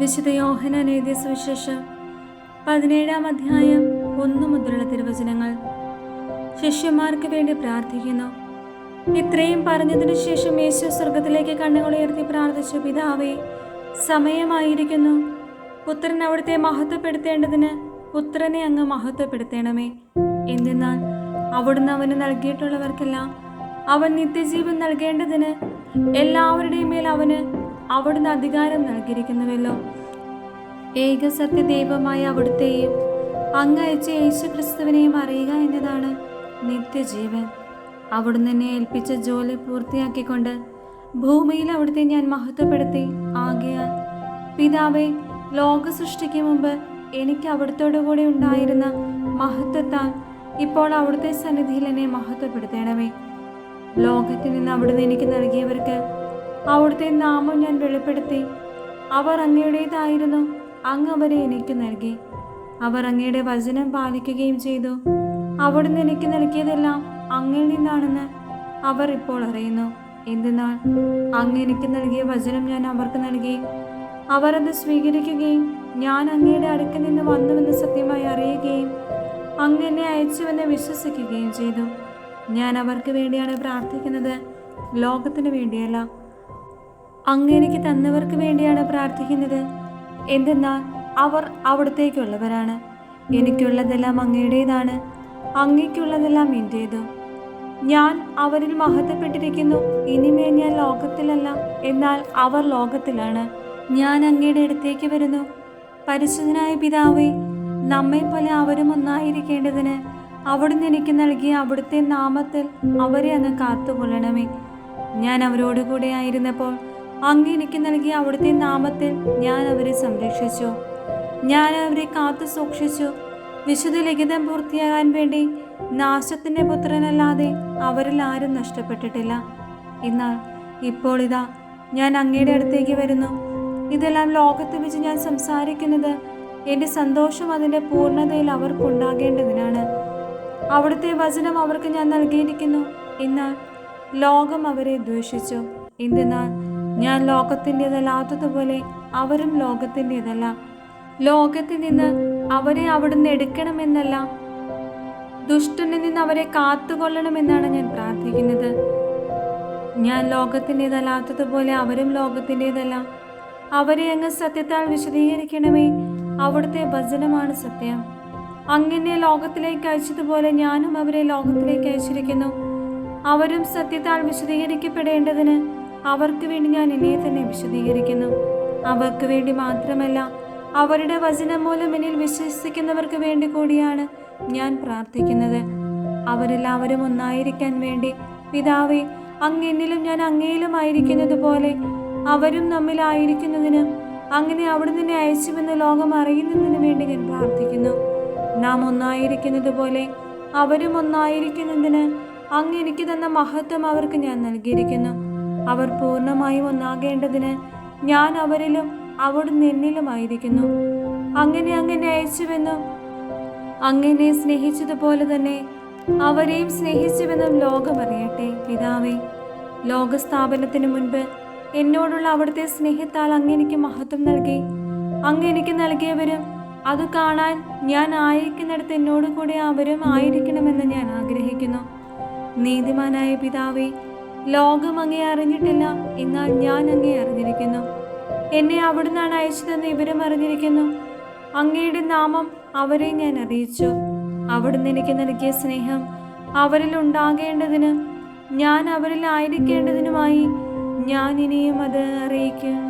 വിശുദ്ധ യോഹനാൻ എഴുതിയ സുവിശേഷം പതിനേഴാം അധ്യായം ഒന്നു മുതലുള്ള തിരുവചനങ്ങൾ. ശിഷ്യന്മാർക്ക് വേണ്ടി പ്രാർത്ഥിക്കുന്നു. ഇത്രയും പറഞ്ഞതിനു ശേഷം യേശു സ്വർഗത്തിലേക്ക് കണ്ണുകൾ ഉയർത്തി പ്രാർത്ഥിച്ചു പിതാവേ സമയമായിരിക്കുന്നു. പുത്രൻ അവിടുത്തെ മഹത്വപ്പെടുത്തേണ്ടതിന് പുത്രനെ അങ്ങ് മഹത്വപ്പെടുത്തേണമേ. എന്തെന്നാൽ അവിടുന്ന് അവന് നൽകിയിട്ടുള്ളവർക്കെല്ലാം അവൻ നിത്യജീവൻ നൽകേണ്ടതിന് എല്ലാവരുടെയും മേൽ അവന് അവിടുന്ന് അധികാരം നൽകിയിരിക്കുന്നുവല്ലോ. ഏക സത്യദൈവമായ അവിടുത്തെയും അങ്ങയച്ച യേശു ക്രിസ്തുവിനെയും അറിയുക എന്നതാണ് നിത്യജീവൻ. അവിടുന്ന് എന്നെ ഏൽപ്പിച്ച ജോലി പൂർത്തിയാക്കിക്കൊണ്ട് ഭൂമിയിൽ അവിടുത്തെ ഞാൻ മഹത്വപ്പെടുത്തി. ആകയാൽ പിതാവെ ലോക സൃഷ്ടിക്ക് മുമ്പ് എനിക്ക് അവിടുത്തോടു കൂടെ ഉണ്ടായിരുന്ന മഹത്വത്താൽ ഇപ്പോൾ അവിടുത്തെ സന്നിധിയിൽ എന്നെ മഹത്വപ്പെടുത്തണമേ. ലോകത്തിൽ നിന്ന് അവിടുന്ന് എനിക്ക് നൽകിയവർക്ക് അവിടുത്തെ നാമം ഞാൻ വെളിപ്പെടുത്തി. അവർ അങ്ങയുടേതായിരുന്നു. അങ്ങ് അവരെ എനിക്ക് നൽകി. അവർ അങ്ങയുടെ വചനം പാലിക്കുകയും ചെയ്തു. അവിടുന്ന് എനിക്ക് നൽകിയതെല്ലാം അങ്ങിൽ നിന്നാണെന്ന് അവർ ഇപ്പോൾ അറിയുന്നു. എന്തെന്നാൽ അങ്ങ് എനിക്ക് നൽകിയ വചനം ഞാൻ അവർക്ക് നൽകി. അവർ അത് സ്വീകരിക്കുകയും ഞാൻ അങ്ങയുടെ അടുക്കൽ നിന്ന് വന്നുവെന്ന് സത്യമായി അറിയുകയും അങ്ങ് എന്നെ അയച്ചുവെന്ന് വിശ്വസിക്കുകയും ചെയ്തു. ഞാൻ അവർക്ക് വേണ്ടിയാണ് പ്രാർത്ഥിക്കുന്നത്. ലോകത്തിന് വേണ്ടിയല്ല. അങ്ങ് എനിക്ക് തന്നവർക്ക് വേണ്ടിയാണ് പ്രാർത്ഥിക്കുന്നത്. എന്തെന്നാൽ അവർ അവിടത്തേക്കുള്ളവരാണ്. എനിക്കുള്ളതെല്ലാം അങ്ങയുടേതാണ്. അങ്ങയ്ക്കുള്ളതെല്ലാം എന്റേതും. ഞാൻ അവരിൽ മഹത്വപ്പെട്ടിരിക്കുന്നു. ഇനിമേ ഞാൻ ലോകത്തിലല്ല. എന്നാൽ അവർ ലോകത്തിലാണ്. ഞാൻ അങ്ങയുടെ അടുത്തേക്ക് വരുന്നു. പരിശുദ്ധനായ പിതാവേ നമ്മെ പോലെ അവരും ഒന്നായിരിക്കേണ്ടതിന് അവിടുന്ന് എനിക്ക് നൽകിയ അവിടുത്തെ നാമത്തിൽ അവരെ അങ്ങ് കാത്തുകൊള്ളണമേ. ഞാൻ അവരോടുകൂടെ ആയിരുന്നപ്പോൾ അങ്ങ് എനിക്ക് നൽകിയ അവിടുത്തെ നാമത്തിൽ ഞാൻ അവരെ സംരക്ഷിച്ചു. ഞാൻ അവരെ കാത്തു സൂക്ഷിച്ചു. വിശുദ്ധ ലിഖിതം പൂർത്തിയാകാൻ വേണ്ടി നാശത്തിന്റെ പുത്രനല്ലാതെ അവരിൽ ആരും നഷ്ടപ്പെട്ടിട്ടില്ല. എന്നാൽ ഇപ്പോൾ ഇതാ ഞാൻ അങ്ങയുടെ അടുത്തേക്ക് വരുന്നു. ഇതെല്ലാം ലോകത്ത് വെച്ച് ഞാൻ സംസാരിക്കുന്നത് എന്റെ സന്തോഷം അതിന്റെ പൂർണതയിൽ അവർക്കുണ്ടാകേണ്ടതിനാണ്. അവിടുത്തെ വചനം അവർക്ക് ഞാൻ നൽകിയിരിക്കുന്നു. എന്നാൽ ലോകം അവരെ ദ്വേഷിച്ചു. എന്തെന്നാൽ ഞാൻ ലോകത്തിന്റെതല്ലാത്തതുപോലെ അവരും ലോകത്തിന്റെതല്ല. ലോകത്തിൽ നിന്ന് അവരെ അവിടുന്ന് എടുക്കണമെന്നല്ല. ദുഷ്ടനിൽ നിന്ന് അവരെ കാത്തുകൊള്ളണമെന്നാണ് ഞാൻ പ്രാർത്ഥിക്കുന്നത്. ഞാൻ ലോകത്തിന്റെതല്ലാത്തതുപോലെ അവരും ലോകത്തിന്റെതല്ല. അവരെ അങ്ങ് സത്യത്താൽ വിശദീകരിക്കണമേ. അവിടുത്തെ വചനമാണ് സത്യം. അങ്ങനെ ലോകത്തിലേക്ക് അയച്ചതുപോലെ ഞാനും അവരെ ലോകത്തിലേക്ക് അയച്ചിരിക്കുന്നു. അവരും സത്യത്താൽ വിശദീകരിക്കപ്പെടേണ്ടതിന് അവർക്ക് വേണ്ടി ഞാൻ എന്നെ തന്നെ വിശദീകരിക്കുന്നു. അവർക്ക് വേണ്ടി മാത്രമല്ല അവരുടെ വചനം മൂലം എന്നിൽ വിശ്വസിക്കുന്നവർക്ക് വേണ്ടി കൂടിയാണ് ഞാൻ പ്രാർത്ഥിക്കുന്നത്. അവരെല്ലാവരും ഒന്നായിരിക്കാൻ വേണ്ടി പിതാവേ അങ്ങ് എന്നിലും ഞാൻ അങ്ങയിലുമായിരിക്കുന്നത് പോലെ അവരും നമ്മിലായിരിക്കുന്നതിന് അങ്ങനെ അവിടുന്ന് നിന്നെ അയച്ചുവെന്ന് ലോകം അറിയുന്നതിന് വേണ്ടി ഞാൻ പ്രാർത്ഥിക്കുന്നു. നാം ഒന്നായിരിക്കുന്നത് പോലെ അവരും ഒന്നായിരിക്കുന്നതിന് അങ്ങ് എനിക്ക് തന്ന മഹത്വം അവർക്ക് ഞാൻ നൽകിയിരിക്കുന്നു. അവർ പൂർണമായും ഒന്നാകേണ്ടതിന് ഞാൻ അവരിലും അവിടുന്ന് എന്നിലുമായിരിക്കുന്നു. അങ്ങനെ അങ്ങനെ അയച്ചുവെന്നും അങ്ങനെ സ്നേഹിച്ചതുപോലെ തന്നെ അവരെയും സ്നേഹിച്ചുവെന്നും ലോകമറിയട്ടെ പിതാവേ. ലോകസ്ഥാപനത്തിന് മുൻപ് എന്നോടുള്ള അവിടുത്തെ സ്നേഹത്താൽ അങ്ങനെനിക്ക് മഹത്വം നൽകി. അങ്ങനെനിക്ക് നൽകിയവരും അത് കാണാൻ ഞാൻ ആയിരിക്കുന്നിടത്ത് എന്നോട് കൂടെ അവരും ആയിരിക്കണമെന്ന് ഞാൻ ആഗ്രഹിക്കുന്നു. നീതിമാനായ പിതാവേ ലോകം അങ്ങേ അറിഞ്ഞിട്ടില്ല. എന്നാൽ ഞാൻ അങ്ങേ അറിഞ്ഞിരിക്കുന്നു. എന്നെ അവിടുന്നാണ് അയച്ചതെന്ന് ഇവരും അറിഞ്ഞിരിക്കുന്നു. അങ്ങയുടെ നാമം അവരെ ഞാൻ അറിയിച്ചു. അവിടുന്ന് എനിക്ക് നൽകിയ സ്നേഹം അവരിൽ ഉണ്ടാകേണ്ടതിന് ഞാൻ അവരിൽ ആയിരിക്കേണ്ടതിനുമായി ഞാൻ ഇനിയും അത് അറിയിക്കും.